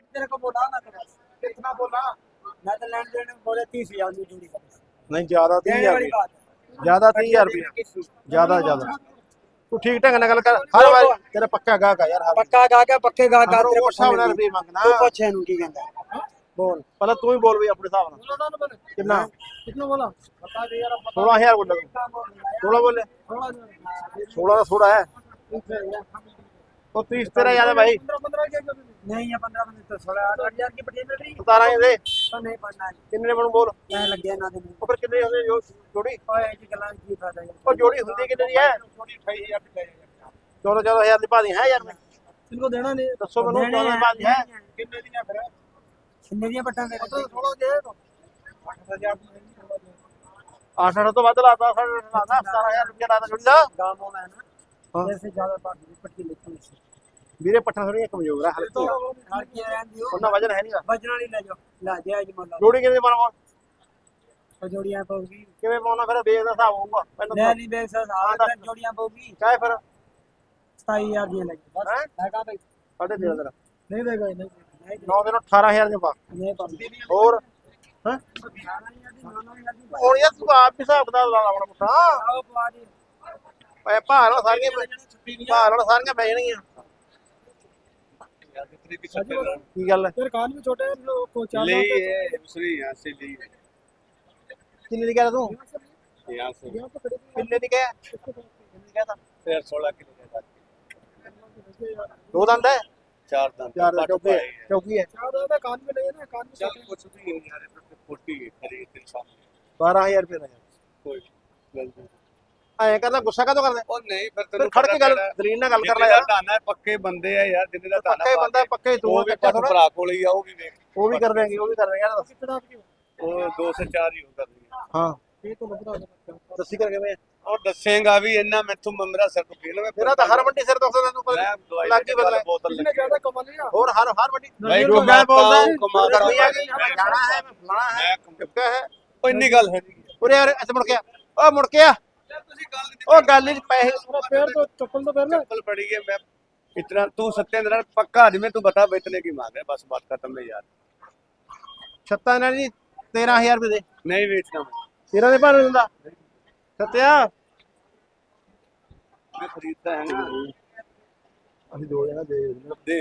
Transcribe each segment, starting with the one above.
Rate तेरे को बोला ना तेरा कितना बोला मैं तो लैंड देने में बोले तीस हजार की जोड़ी का नहीं ज्यादा तीस देने हजार वाली बात है ज्यादा तीस हजार रुपया ज्यादा ज्यादा तू ठीक ढंग ਨਾਲ ਗੱਲ ਕਰ ਹਰ ਵਾਰ ਤੇਰਾ ਪੱਕਾ ਗਾਹਕ ਆ ਯਾਰ ਹਰ पक्का गा के पक्के गा गा तेरे ਉਸ ਹਿਸਾਬ ਨਾਲ ਰੁਪਏ ਮੰਗਣਾ तू पूछे नु की कहंदा बोल ਪਹਿਲਾਂ ਤੂੰ ਹੀ ਬੋਲ ਵੀ ਆਪਣੇ ਹਿਸਾਬ ਨਾਲ ਕਿੰਨਾ कितना बोला बता दे यार 16000 ਬੋਲ 16 ਬੋਲੇ 16 ਦਾ ਥੋੜਾ ਹੈ ਉਹ 30 ਤੇਰਾ ਯਾਦ ਹੈ ਭਾਈ नहीं है पंद्रह मिनट तो सोलह आठ हजार की पटी मिल रही 17 ਦੇ तो नहीं पढ़ना है ਕਿੰਨੇ ਬਣੂ ਬੋਲ मैं लग गया ना देने ਉਹ ਫਿਰ ਕਿੰਨੇ ਹੁੰਦੇ ਜੋ ਜੋੜੀ ओए जी गलां की फायदा है ਉਹ ਜੋੜੀ ਹੁੰਦੀ ਕਿੰਨੇ ਦੀ ਹੈ ਜੋੜੀ 28000 ਦੀ 14 14000 ਦੀ ਭਾਦੀ ਹੈ ਯਾਰ ਮੈਂ इनको देना नहीं ਦੱਸੋ ਮੈਨੂੰ 14 ਦੀ ਭਾਦੀ ਹੈ कितने दिया फिर कितने दिया पट्टा मेरे तो थोड़ा दे दो 8 ਤੋਂ ਵੱਧ ਲਾਤਾ 17000 ਰੁਪਏ ਲਾਤਾ ਜੋੜੀ ਦਾ गांव में है ना हाँ। जैसे ज्यादा बात पट्टी लेती है ਵੀਰੇ ਪੱਠਾ ਥੋੜੀ ਕਮਜ਼ੋਰ ਆ ਹਲਕੀ ਆ। ਉਹਨਾਂ ਵਜਨ ਹੈ ਨਹੀਂਗਾ ਵਜਨ ਵਾਲੀ ਲੈ ਜਾਓ। ਲਾ ਦੇ ਅੱਜ ਮੱਲਾ। ਜੋੜੀ ਕਿਵੇਂ ਪਾਵਾਂ ਜੋੜੀਆਂ ਪਊਗੀ। ਕਿਵੇਂ ਪਾਉਣਾ ਫਿਰ? ਵੇਚ ਦਾ ਹਿਸਾਬ ਹੋਊਗਾ। ਮੈਨੂੰ ਲੈ ਨਹੀਂ ਬੇਸ ਸਾਰਾ ਜੋੜੀਆਂ ਪਊਗੀ। ਚਾਹੇ ਫਿਰ। 27000 ਦੀਆਂ ਲੈ ਬਸ ਹੈਂ? ਮੈਂ ਬਈ। ਸਾਡੇ ਦੇ ਜਰਾ ਨਹੀਂ ਦੇਗਾ ਨਹੀਂ ਦੇਗਾ 9 ਦਿਨ 18000 ਦੇ ਪਾ। ਨਹੀਂ ਪਰ ਹੋਰ? ਹਾਂ? ਹੁਣ ਯਾਰ ਤੂੰ ਆਪ ਹੀ ਹਿਸਾਬ ਦਾ ਲਾ ਲਾਉਣਾ ਪੁੱਠਾ ਆਓ ਪਵਾ ਦੇ। ਭਾਰ ਨਾਲ ਸਾਰੀਆਂ ਭਾਰ ਨਾਲ ਸਾਰੀਆਂ ਪੈ ਜਾਣਗੀਆਂ ਕੀ ਗੱਲ ਹੈ तेरे कान भी छोटे हैं लोग को चाल ले है दूसरी यहाँ से ली है ਕਿੰਨੇ ਦੀ ਕਹਿ ਤੂੰ यहाँ से ਕਿੰਨੇ ਦੀ ਕਹਿ ਕਿੰਨੇ ਦੀ ਕਹਿ ਤਾ फिर सोलह किलो के साथ ਦੋ ਦੰਦ ਹੈ चार दांत ਚਾਰ पाट ਚੌਕੀ पाए ਹੈ हैं। ਚੌਕੀ ਹੈ ज्यादा कान में नहीं है ना कान में चल कुछ नहीं है यार तो फोर्टी खरीद इंसान 12000 ਰੁਪਏ ਦਾ कोई गलती ਐਂ ਕਰਦਾ ਗੁੱਸਾ ਕਾਹਤੋਂ ਕਰਦਾ? ਉਹ ਨਹੀਂ ਫਿਰ ਤੈਨੂੰ ਖੜ ਕੇ ਗੱਲ ਦਲੀਨ ਨਾਲ ਗੱਲ ਕਰ ਲੈ ਯਾਰ। ਦਾਣਾ ਪੱਕੇ ਬੰਦੇ ਆ ਯਾਰ ਜਿੰਨੇ ਦਾ ਦਾਣਾ ਪੱਕੇ ਬੰਦਾ ਪੱਕੇ ਤੂੰ ਉਹ ਵੀ ਕੱਟਾ ਥੋੜਾ ਹੀ ਆ ਉਹ ਵੀ ਦੇਖ ਉਹ ਵੀ ਕਰ ਦੇਣਗੇ ਉਹ ਵੀ ਕਰ ਦੇਣਗੇ ਯਾਰ। ਕਿਹੜਾ ਉਹ? 2 ਸੇ 4 ਹੀ ਹੁੰਦਾ ਹਾਂ। ਇਹ ਤੋਂ ਲੱਭਦਾ ਦੱਸੀ ਕਰ ਕਿਵੇਂ? ਔਰ ਦੱਸੇਗਾ ਵੀ ਇੰਨਾ ਮੈਥੋਂ ਮਮਰਾ ਸਿਰ ਤੋਂ ਫੇਲ ਹੋਇਆ ਮੇਰਾ ਤਾਂ ਹਰ ਮੰਡੀ ਸਿਰ ਦੁਖਦਾ ਤੈਨੂੰ ਪਤਾ ਲੱਗ ਹੀ ਬੋਤਲ ਲੱਗੀ ਜ਼ਿਆਦਾ ਕਮਾ ਲਿਆ ਹੋਰ ਹਰ ਹਰ ਮੰਡੀ ਮੈਂ ਰੋਗਾ ਬੋਲਦਾ ਕਮਾ ਕਰ ਲਿਆ ਮੈਂ ਜਾਣਾ ਹੈ ਮੈਂ ਫਲਾਣਾ ਹੈ ਮੈਂ ਕੰਪਿਊਟਰ ਹੈ। ਉਹ ਇੰਨੀ ਗੱਲ ਹੈ ਉਰੇ ਯਾਰ ਇੱਥੇ ਮੁੜ ਕੇ ਆ। ਉਹ ਮੁੜ ਕੇ ਆ। ਉਹ ਗੱਲ ਹੀ ਪੈਸੇ पैर तो चप्पल तो पहन ले चप्पल पड़ी है मैं इतना तू सत्येंद्र पक्का आदमी तू बता बेचने की मांग है बस बात खत्म है यार ਛੱਤਾਂ ਨਾਲ ਜੀ 13000 ਰੁਪਏ ਦੇ नहीं बेचना मैं ਤੇਰਾ ਦੇ ਭਾਵੇਂ ਦਿੰਦਾ ਸੱਤਿਆ मैं खरीदता है ना ਅਸੀਂ ਦੋ ਜਣਾ ਦੇ दे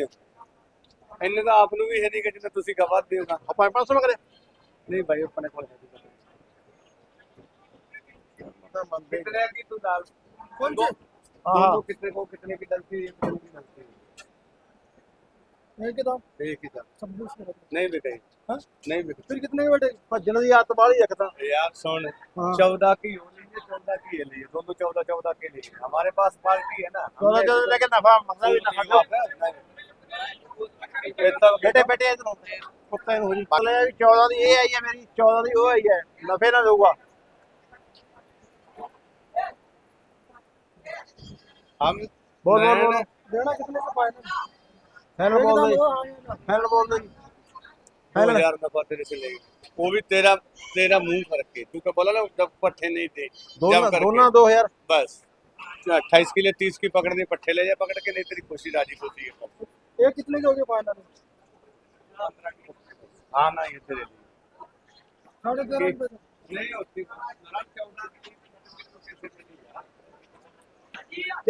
ਇੰਨੇ ਤਾਂ ਆਪ ਨੂੰ ਵੀ ਹੈ ਨਹੀਂ ਕਿ ਜਿੰਨਾ ਤੁਸੀਂ ਗਵਾ ਦਿਓਗਾ ਆਪਾਂ 500 ਮੰਗਦੇ ਨਹੀਂ ਭਾਈ ਆਪਣੇ ਕੋਲ ਹੈ ਨਹੀਂ कितने की तू डाल कौन सी हाँ। दोनों कितने को कितने की डलती है कितने की डलती है एक दाम एक ही दाम छब्बीस में रखो। नहीं बिकाई हाँ? नहीं बिकाई फिर कितने के बैठे ਭੱਜਣ ਦੀ ਆਦਤ ਬਾਹਲੀ ਇੱਕ ਤਾਂ यार सुन हाँ। चौदह की हो लीजिए चौदह की ले लीजिए दोनों चौदह चौदह के लिए हमारे पास पार्टी है ना ਚੋਦਾ ਚੋਦਾ ਲੈ ਕੇ ਨਫਾ ਮਸਲਾ ਵੀ ਨਫਾ ਜੋ ਬੇਟੇ ਬੇਟੇ ਇਧਰੋਂ ਕੁੱਤੇ ਨੂੰ ਹੋ ਜੀ ਪੱਲੇ ਵੀ 14 ਦੀ ਇਹ ਆਈ ਹੈ ਮੇਰੀ 14 ਦੀ ਉਹ ਆਈ ਹੈ ਨਫੇ ਨਾ ਦੇਊਗਾ हम बोल बोल बोल देना कितने का फाइनल फाइनल बोल दे फाइनल बोल दे फाइनल यार मैं तेरे से ले वो भी तेरा तेरा मुंह फर्क है तू का बोला ना जब पट्ठे नहीं थे दोनों दोनों दो यार बस अट्ठाईस के लिए तीस की पकड़ने पट्टे ले जा पकड़ के नहीं तेरी खुशी राजी होती है ये कितने के हो गए फाइनल हाँ ना ये तेरे लिए नहीं होती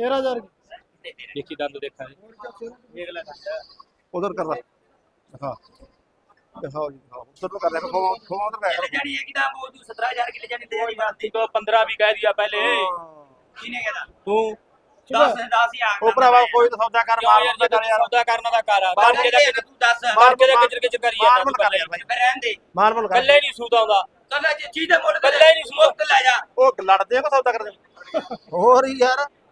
तेरह हजार की देखी दंद देखा है देख ले ਉਧਰ ਕਰ ਲਾ ਦਿਖਾ ਦਿਖਾਓ ਜੀ ਦਿਖਾਓ ਉੱਧਰ ਨੂੰ ਕਰ ਲੈ ਖੋਵਾ ਖੋਵਾ ਉਧਰ ਕਰ ले जानी है कि ना वो तू 17000 की ले जानी ले जानी बात तो पंद्रह भी कह दिया पहले किने कहता तू 10 10 ही आ ਉਹ ਭਰਾਵਾ ਕੋਈ ਤਾਂ ਸੌਦਾ ਕਰ क्यों ਮਾਰ यार ਮੁੱਦਾ ये ਕਰ ਯਾਰ सौदा करना था कर बाहर बाहर के के तू 10 बाहर के किचर किचर करिए ਮਾਰ ਮੁੱਲ ਕਰ ਯਾਰ ਭਾਈ मैं रहन दे ਮਾਰ ਮੁੱਲ ਕਰ गल्ले नहीं सूदा हुंदा कल जे चीज मोड़ कर गल्ला ही नहीं सुनो। मुफ्त ले जा ਉਹ ਲੜਦੇ ਆ ਕਿ ਸੌਦਾ ਕਰਦੇ ਹੋਰ ਹੀ ਯਾਰ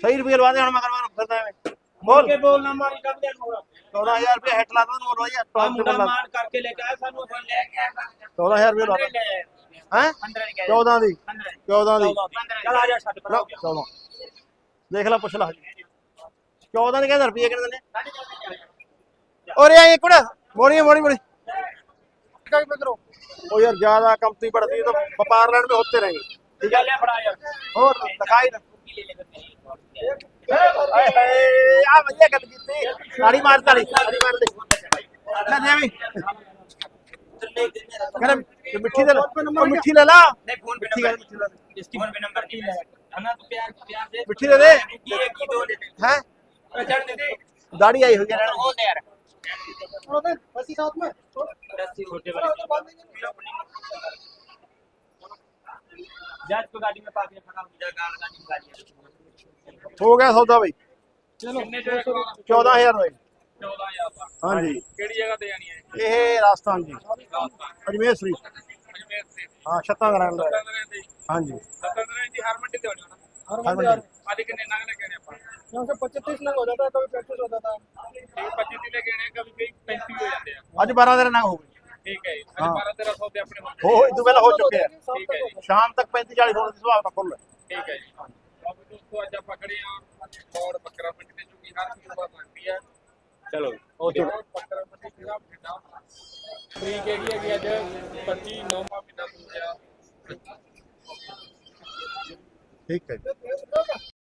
ਸਹੀ ਰੁਪਏ ਲਵਾ ਦੇ ਹੁਣ ਮਗਰ ਮਗਰ ਫਿਰਦਾ ਐਵੇਂ। ਬੋਲ। ਕੇ ਬੋਲ ਨਾ ਮਾਰੀ ਕੱਢ ਦੇ ਮੋਰਾ 14000 ਰੁਪਏ ਹੈਟ ਲਾ ਦੋ ਮੋਰਾ ਯਾਰ ਟੌਪ ਮੁੰਡਾ ਮਾਰ ਕਰਕੇ ਲੈ ਕੇ ਆਇਆ ਸਾਨੂੰ ਫਿਰ ਲੈ ਕੇ ਆਇਆ। 14000 ਰੁਪਏ ਲਾ ਦੋ। ਹੈ? 14 ਦੀ। 14 ਦੀ। ਚਲ ਆ ਜਾ ਛੱਡ ਪਰ 14 ਦੇਖ ਲੈ ਪੁੱਛ ਲੈ। 14 ਦੇ ਕਹਿੰਦਾ ਰੁਪਏ ਕਿੰਨੇ ਦਿੰਦੇ? ਓਰੇ ਆਏ ਕੁੜਾ ਮੋਰੀ ਮੋਰੀ ਮੋਰੀ ਕਾ ਕੀ ਉਹ ਯਾਰ ਜ਼ਿਆਦਾ ਕੰਪਨੀ ਪੜਦੀ ਤਾਂ ਵਪਾਰ ਲੈਣ ਮੇ ਹੁੰਦੇ ਰਹੇ। ਠੀਕ ਹੈ ਲੈ ਫੜਾ ਯਾਰ। ਹੋਰ ਦਿਖਾਈ ਨਾ। ਆ ਵਧੀਆ ਗੱਲ ਕੀਤੀ ਤਾੜੀ ਮਾਰ ਤਾੜੀ ਤਾੜੀ ਮਾਰ ਦੇ ਲੈ ਦੇ ਵੀ ਕਹਿੰਦਾ ਮਿੱਠੀ ਦੇ ਲੈ ਉਹ ਮਿੱਠੀ ਲੈ ਲਾ नहीं फोन पे मिट्टी का- नंबर इसकी फोन पे नंबर की है अन्ना तो प्यार प्यार से ਮਿੱਠੀ ਦੇ ਦੇ की एक की दो दे दे ਹੈ चढ़ दे दे ਦਾੜੀ ਆਈ ਹੋਈ ਹੈ वो दे यार दस छोटे वाले जज को गाड़ी में पाके खड़ा हो गया गाल गाड़ी में गाड़ी ਹੋ ਗਿਆ ਸੌਦਾ ਬਈ ਚਲੋ ਕਿੰਨੇ ਜੋ 14000 ਰੁਪਏ 14000 ਹਾਂਜੀ ਕਿਹੜੀ ਜਗ੍ਹਾ ਤੇ ਜਾਣੀ ਹੈ ਇਹ ਰਾਜਸਥਾਨ ਜੀ ਅਜਮੇਰ ਸ਼ਰੀਫ ਅਜਮੇਰ ਸ਼ਰੀਫ ਹਾਂ ਛੱਤਾਂ ਗਰਾਂ ਦਾ ਹਾਂਜੀ ਸਤੰਦਰ ਜੀ ਹਰ ਮੰਡੀ ਤੇ ਹੋ ਜਾਣਾ हर मंदिर आज कितने नाग लगे हैं अपन यहाँ से पच्चीस तीस नाग हो जाता है कभी पैंतीस हो जाता है पच्चीस तीस लगे हैं कभी कई पैंतीस हो जाते हैं आज बारह तेरह नाग हो गए ਠੀਕ ਹੈ ਜੀ। ਅੱਜ ਹਾਂ। 12 13 ਸੌ ਤੇ ਆਪਣੇ ਹੋਣ ਹੋ ਇਹ ਤੋਂ ਪਹਿਲਾਂ ਹੋ ਚੁੱਕੇ ਆ। ਠੀਕ ਹੈ ਜੀ। ਸ਼ਾਮ ਤੱਕ 35 40 ਹੋਣ ਦੀ ਸੁਭਾਵਨਾ ਫੁੱਲ ਹੈ। ਠੀਕ ਹੈ ਜੀ। ਬਾਬੂ ਦੋਸਤੋ ਅੱਜ ਆਪਾਂ ਖੜੇ ਆ ਔਰ ਬੱਕਰਾ ਮੰਡੀ ਤੇ ਜੋ ਕਿ ਹਰ ਚੀਜ਼ ਬਾਤ ਲੱਗਦੀ ਹੈ। ਚਲੋ ਉਹ ਦੇਖੋ ਬੱਕਰਾ ਮੰਡੀ ਕਿਹੜਾ ਤਰੀਕ ਹੈਗੀ ਹੈ ਕਿ ਅੱਜ 25 ਨੌਵਾਂ ਮਹੀਨਾ 2025 ਠੀਕ ਹੈ ਜੀ।